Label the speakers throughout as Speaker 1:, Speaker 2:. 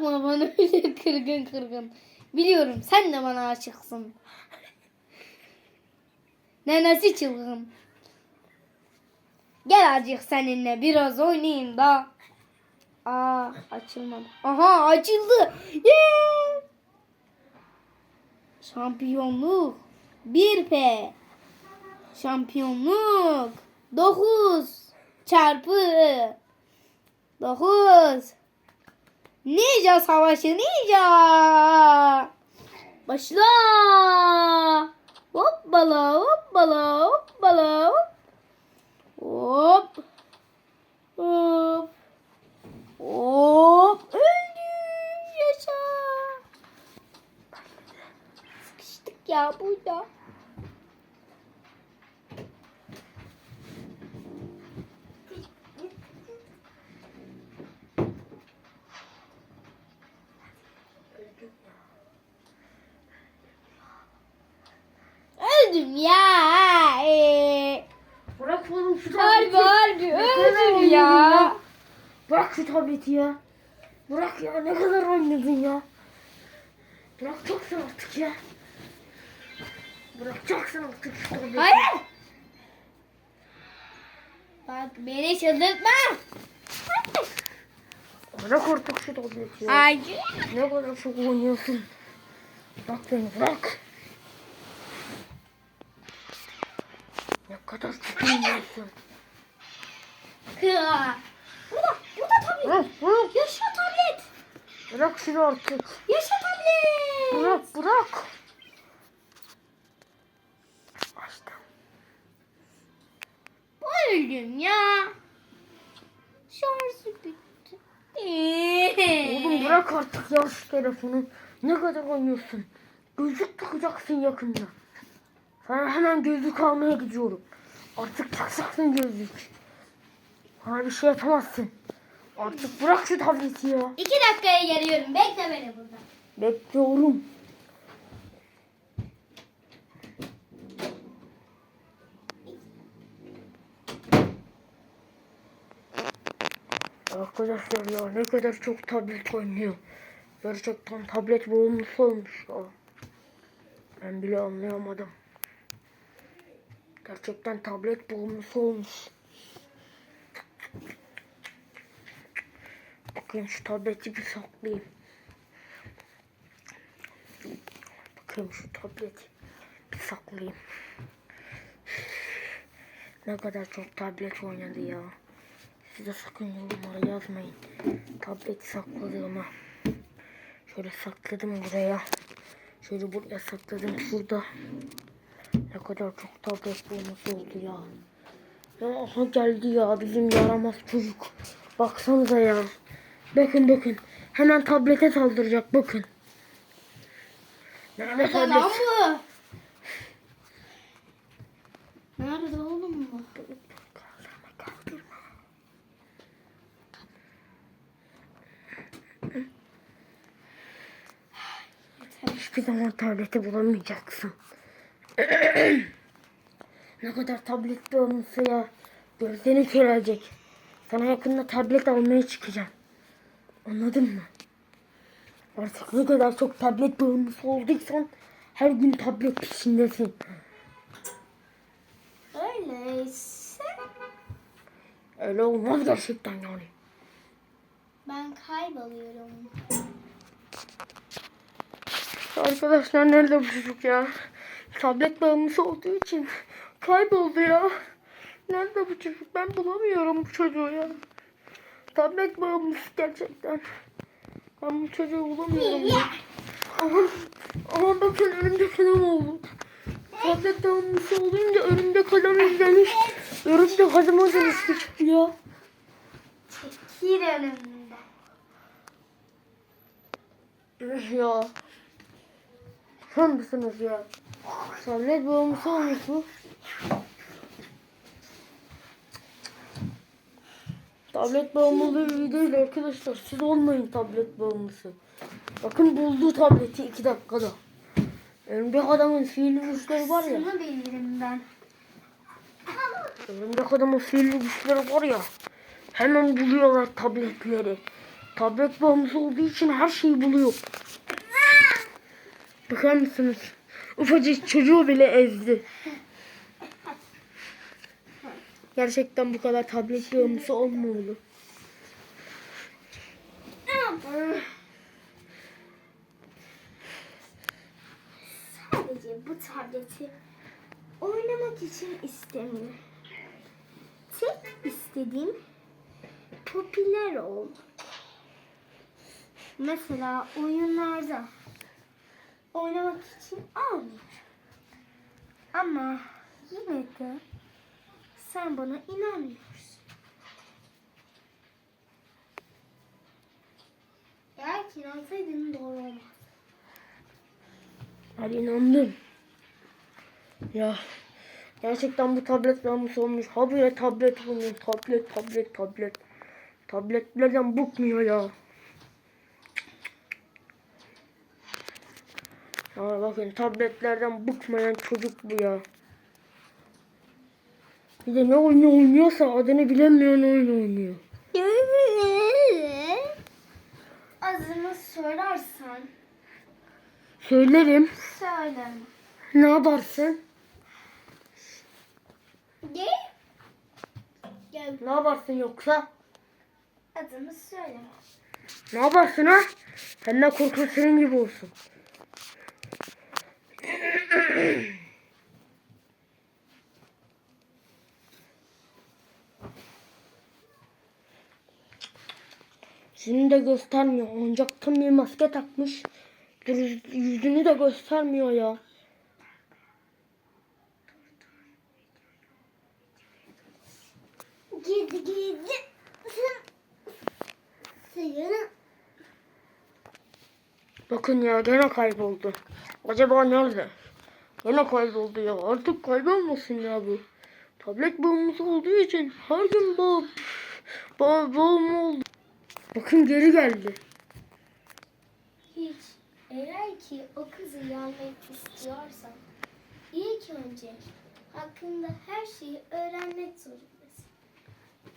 Speaker 1: Bakma bana öyle kırgın kırgın. Biliyorum sen de bana aşıksın. Nenesi çılgın. Gel azıcık seninle biraz oynayayım da. Aa açılmadı. Aha açıldı. Yeah! Şampiyonluk 1P. Şampiyonluk 9 çarpı 9. Ninja savaşı ninja. Başla. Hoppala hoppala hoppala hop. Hop. Hop. Öldüm. Yaşa. Sıkıştık ya burada. Öldüm ya. Ee,
Speaker 2: Bırak oğlum şu
Speaker 1: harbi
Speaker 2: tableti.
Speaker 1: harbi
Speaker 2: kadar
Speaker 1: öldüm
Speaker 2: oynadın
Speaker 1: ya.
Speaker 2: Bırak şu tableti ya. Bırak ya ne kadar oynadın ya. Bırakacaksın artık ya. Bırakacaksın artık şu tableti.
Speaker 1: Hayır. Bak beni çıldırtma.
Speaker 2: Bırak artık şu tableti ya.
Speaker 1: Hayır.
Speaker 2: Ne kadar çok oynuyorsun. Bırak beni bırak. Ne kadar çok oynuyorsun.
Speaker 1: Burada, burada tablet.
Speaker 2: Bırak bırak.
Speaker 1: Yaşa tablet.
Speaker 2: Bırak şunu artık.
Speaker 1: Yaşa tablet.
Speaker 2: Bırak bırak. Açtım.
Speaker 1: Öldüm ya. Şarjı bitti.
Speaker 2: Oğlum bırak artık ya şu telefonu. Ne kadar oynuyorsun? Gözlük takacaksın yakında. Sana hemen gözlük almaya gidiyorum. Artık takacaksın gözlük. Bana bir şey yapamazsın. Artık bırak şu tableti ya.
Speaker 1: İki dakikaya geliyorum. Bekle beni burada.
Speaker 2: Bekliyorum. Arkadaşlar ya ne kadar çok tablet oynuyor. Gerçekten tablet bağımlısı olmuş ya. Ben bile anlayamadım. Gerçekten tablet bağımlısı olmuş. Bakayım şu tableti bir saklayayım. Bakayım şu tableti bir saklayayım. Ne kadar çok tablet oynadı ya. Siz de sakın yorumlara yazmayın. Tableti sakladığıma. Şöyle sakladım buraya. Şöyle buraya sakladım şurada. Ne kadar çok tablet bulması oldu ya. Ya aha geldi ya bizim yaramaz çocuk. Baksanıza ya. Bakın bakın. Hemen tablete saldıracak bakın. Nerede tablet?
Speaker 1: bu? Nerede oğlum bu?
Speaker 2: Kaldırma kaldırma. Hiçbir zaman tableti bulamayacaksın. ne kadar tablet bağımlısı ya. Gözlerin körelecek. Sana yakında tablet almaya çıkacağım. Anladın mı? Artık ne kadar çok tablet bağımlısı olduysan her gün tablet peşindesin.
Speaker 1: Öyleyse
Speaker 2: Öyle olmaz gerçekten yani.
Speaker 1: ben kayboluyorum.
Speaker 2: Arkadaşlar nerede bu çocuk ya? Tablet bağımlısı olduğu için kayboldu ya. Nerede bu çocuk? Ben bulamıyorum bu çocuğu ya. Tablet bağımlısı gerçekten. Ben bu çocuğu bulamıyorum ya. Aman, aman bakın örümcek adam oldu. Tablet bağımlısı olunca örümcek adam izlemiş. Örümcek adama dönüşmüş ya.
Speaker 1: Çekil önümden.
Speaker 2: Üf ya. Sen misiniz ya? Tablet bağımlısı olmuş bu. Tablet bağımlılığı iyi değil arkadaşlar. Siz olmayın tablet bağımlısı. Bakın buldu tableti iki dakikada. Örümcek adamın sihirli güçleri var ya.
Speaker 1: Şunu bilirim ben.
Speaker 2: Örümcek adamın sihirli güçleri var ya. Hemen buluyorlar tabletleri. tablet bağımlısı olduğu için her şeyi buluyor. Bakar mısınız? Ufacık çocuğu bile ezdi. Gerçekten bu kadar tablet bağımlısı olmamalı.
Speaker 1: Sadece bu tableti oynamak için istemiyorum. Tek istediğim popüler ol. Mesela oyunlarda oynamak için almıyorum. Ama yine de sen bana inanmıyorsun. Eğer ki inansaydın doğru olmaz.
Speaker 2: Ben inandım. Ya gerçekten bu tablet bağımlısı olmuş. Habire tablet buluyor. Tablet, tablet, tablet. Tabletlerden bıkmıyor ya. Ya bakın tabletlerden bıkmayan çocuk bu ya. Bir de ne oyunu oynuyorsa adını bilemeyen oyun oynuyor.
Speaker 1: Adını sorarsan
Speaker 2: Söylerim.
Speaker 1: söyleme.
Speaker 2: Ne yaparsın?
Speaker 1: Gel. Gel
Speaker 2: Ne yaparsın yoksa?
Speaker 1: adını söyleme.
Speaker 2: Ne yaparsın ha? Senden korkun senin gibi olsun. Seni de göstermiyor. Oyuncaktan bir maske takmış. Yüz- Yüzünü de göstermiyor ya.
Speaker 1: Gidi. Suyunu
Speaker 2: Bakın ya gene kayboldu. Acaba nerede? Gene kayboldu ya. Artık kaybolmasın ya bu. Tablet bağımlısı olduğu için her gün bağ, bağ, bağımlı oldu. Bakın geri geldi.
Speaker 1: hiç. Eğer ki o kızı yenmek istiyorsan ilk önce hakkında her şeyi öğrenmek zorundasın.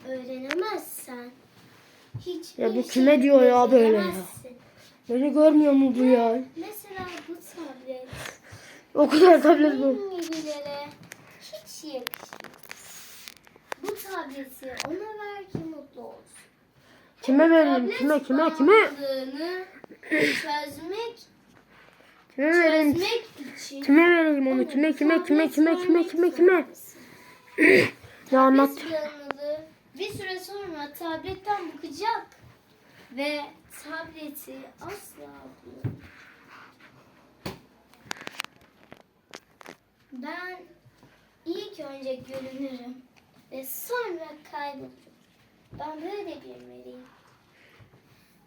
Speaker 1: Öğrenemezsen hiç
Speaker 2: Ya bu kime diyor ya böyle ya? Beni görmüyor mu bu ya?
Speaker 1: Tablet
Speaker 2: O kadar tablet bu.
Speaker 1: hiç yakışmaz. Bu tableti ona ver ki mutlu olsun.
Speaker 2: Kime vereyim?
Speaker 1: Tablet
Speaker 2: Kime kime kime?
Speaker 1: çözmek,
Speaker 2: Kime vereyim?
Speaker 1: çözmek için
Speaker 2: Kime vereyim onu? Kime kime kime kime kime kime kime? Ya anlat.
Speaker 1: Tablet bağımlılığı bir süre sonra tabletten bıkacak ve tableti asla bulamaz. Ben ilk önce görünürüm ve sonra kaybolurum. Ben böyle bir meleğim.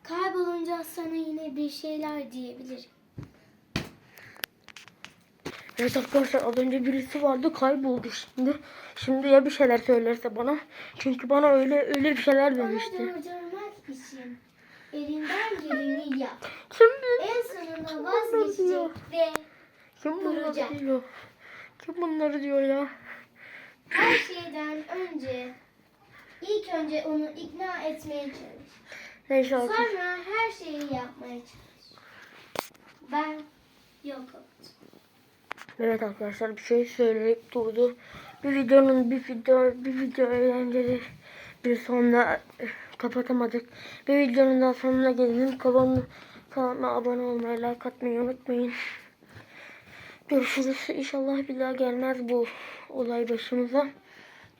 Speaker 1: Kaybolunca sana yine bir şeyler diyebilirim.
Speaker 2: Evet arkadaşlar az önce birisi vardı kayboldu şimdi. Şimdi ya bir şeyler söylerse bana. Çünkü bana öyle öyle bir şeyler demişti.
Speaker 1: durdurmak için elinden geleni yap.
Speaker 2: Şimdi
Speaker 1: En sonunda vazgeçecek ve Duracak.
Speaker 2: Kim bunları diyor ya?
Speaker 1: her şeyden önce ilk önce onu ikna etmeye çalış.
Speaker 2: Neyse arkadaşlar.
Speaker 1: Sonra her şeyi yapmaya çalış. Ben yok oldum.
Speaker 2: Evet arkadaşlar bir şey söyleyip durdu. Bir videonun bir video bir video eğlenceli bir sonunda eh, kapatamadık. Bir videonun daha sonuna gelelim. Kanalıma abone olmayı, like atmayı unutmayın. Görüşürüz. İnşallah bir daha gelmez bu olay başımıza.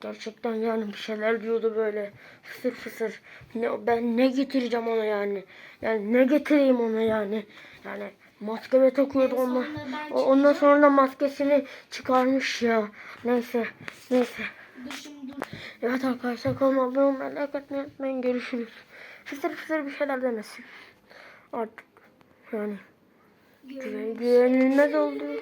Speaker 2: Gerçekten yani bir şeyler diyordu böyle fısır fısır. Ne, ben ne getireceğim ona yani. Yani ne getireyim ona yani. Yani maskeme takıyordu
Speaker 1: En
Speaker 2: ondan. Ondan sonra da maskesini çıkarmış ya. Neyse. Neyse. Evet arkadaşlar kanalıma abone olmayı, like atmayı unutmayın. Görüşürüz. Fısır fısır bir şeyler demesin. Artık yani Güven, güvenilmez oldu.